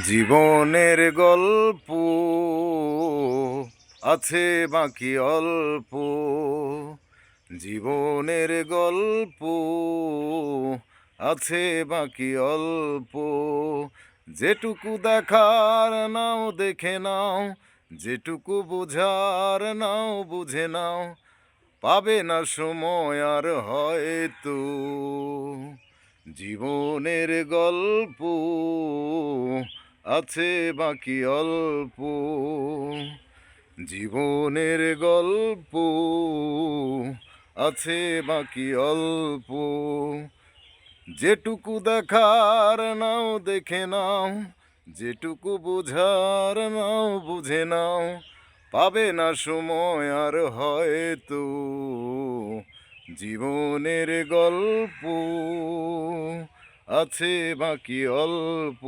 জীবনের গল্প আছে বাকি অল্প। জীবনের গল্প আছে বাকি অল্প। যেটুকু দেখার নাও, দেখে নাও। যেটুকু বোঝার নাও, বুঝে নাও। পাবে না সময় আর হয়তো। জীবনের গল্প আছে বাকি অল্প। জীবনের গল্প আছে বাকি অল্প। যেটুকু দেখার নাও, দেখে নাও। যেটুকু বোঝার নাও, বুঝে নাও। পাবে না সময়, আর হয়তো জীবনের গল্প আছে বাকি অল্প।